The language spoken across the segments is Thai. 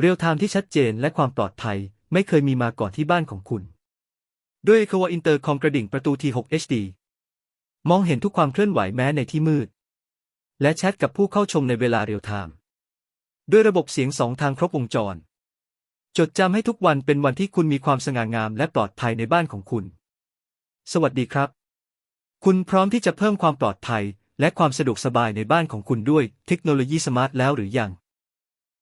เรียลไทม์ที่ชัดเจนและความปลอดภัยไม่เคยมีมาก่อนที่บ้านของคุณ ด้วย e q u a Intercom กระดิ่งประตู T6 HD มองเห็นทุกความเคลื่อนไหวแม้ในที่มืด และแชทกับผู้เข้าชมในเวลาเรียลไทม์ด้วยระบบเสียงสองทางครบวงจร จดจำให้ทุกวันเป็นวันที่คุณมีความสง่างามและปลอดภัยในบ้านของคุณ สวัสดีครับ คุณพร้อมที่จะเพิ่มความปลอดภัย และความสะดวกสบายในบ้านของคุณด้วยเทคโนโลยีสมาร์ทแล้วหรือยัง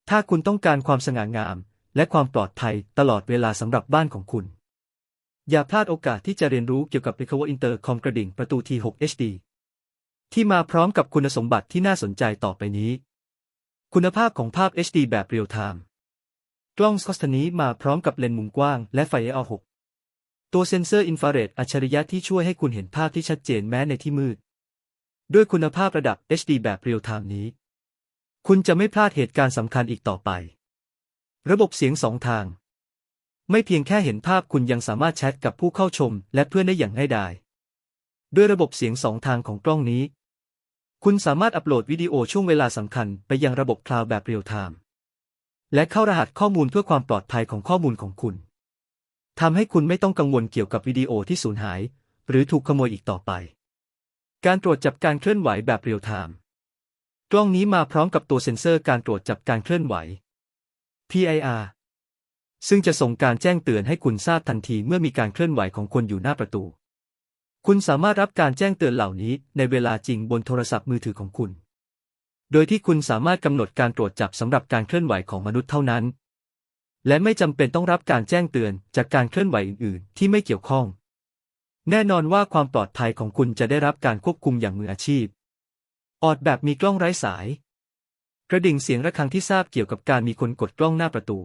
ถ้าคุณต้องการความสง่างาม และความปลอดภัยตลอดเวลาสำหรับบ้านของคุณ อย่าพลาดโอกาสที่จะเรียนรู้เกี่ยวกับ Recover Intercom กระดิ่งประตู T6 HD ที่มาพร้อมกับคุณสมบัติที่น่าสนใจต่อไปนี้ คุณภาพของภาพ HD แบบเรียลไทม์กล้องสกอสตนี้มาพร้อมกับเลนส์มุมกว้างและไฟ AR6 ตัวเซ็นเซอร์อินฟราเรดอัจฉริยะที่ช่วยให้คุณเห็นภาพที่ชัดเจนแม้ในที่มืด ด้วยคุณภาพระดับ HD แบบเรียลไทม์นี้ คุณจะไม่พลาดเหตุการณ์สำคัญอีกต่อไป ระบบเสียงสองทาง ไม่เพียงแค่เห็นภาพคุณยังสามารถแชทกับผู้เข้าชมและเพื่อนได้อย่างง่ายดาย ด้วยระบบเสียงสองทางของกล้องนี้ คุณสามารถอัปโหลดวิดีโอช่วงเวลาสำคัญไปยังระบบคลาวด์แบบเรียลไทม์ และเข้ารหัสข้อมูลเพื่อความปลอดภัยของข้อมูลของคุณ ทำให้คุณไม่ต้องกังวลเกี่ยวกับวิดีโอที่สูญหาย หรือถูกขโมยอีกต่อไป การตรวจจับการเคลื่อนไหวแบบเรียลไทม์ กล้องนี้มาพร้อมกับตัวเซ็นเซอร์การตรวจจับการเคลื่อนไหว PIR ซึ่งจะส่งการแจ้งเตือนให้คุณทราบทันทีเมื่อมีการเคลื่อนไหวของคนอยู่หน้าประตู คุณสามารถรับการแจ้งเตือนเหล่านี้ในเวลาจริงบนโทรศัพท์มือถือของคุณ โดยที่คุณสามารถกำหนดการตรวจจับสำหรับการเคลื่อนไหวของมนุษย์เท่านั้น และไม่จำเป็นต้องรับการแจ้งเตือนจากการเคลื่อนไหวอื่น ๆ ที่ไม่เกี่ยวข้อง แน่นอนว่าความปลอดภัยของคุณจะได้รับการควบคุมอย่างมืออาชีพ ออดแบบมีกล้องไร้สาย กระดิ่งเสียงระฆังที่ทราบเกี่ยวกับการมีคนกดกล้องหน้าประตู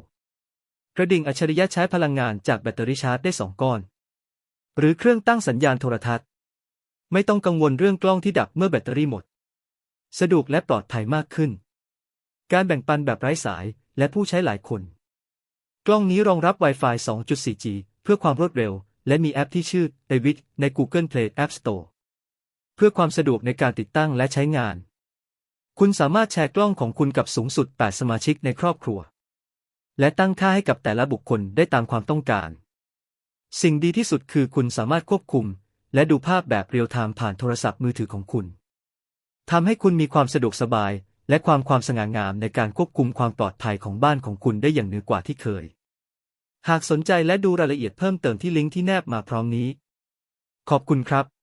กระดิ่งอัจฉริยะใช้พลังงานจากแบตเตอรี่ชาร์จได้สองก้อน หรือเครื่องตั้งสัญญาณโทรทัศน์ ไม่ต้องกังวลเรื่องกล้องที่ดับเมื่อแบตเตอรี่หมด สะดวกและปลอดภัยมากขึ้น การแบ่งปันแบบไร้สายและผู้ใช้หลายคน กล้องนี้รองรับ Wi-Fi 2.4G เพื่อความรวดเร็ว และมีแอปที่ชื่อ David ใน Google Play App Store พื่อความสะดวกในการติดตั้งและใช้งาน คุณสามารถแชร์กล้องของคุณกับสูงสุด 8 สมาชิกในครอบครัว และตั้งค่าให้กับแต่ละบุคคลได้ตามความต้องการ สิ่งดีที่สุดคือคุณสามารถควบคุม และดูภาพแบบเรียลไทม์ผ่านโทรศัพท์มือถือของคุณทำให้คุณมีความสะดวกสบาย และความความสง่างามในการควบคุมความปลอดภัยของบ้านของคุณได้อย่างเหนือกว่าที่เคย หากสนใจและดูรายละเอียดเพิ่มเติมที่ลิงก์ที่แนบมาพร้อมนี้ ขอบคุณครับ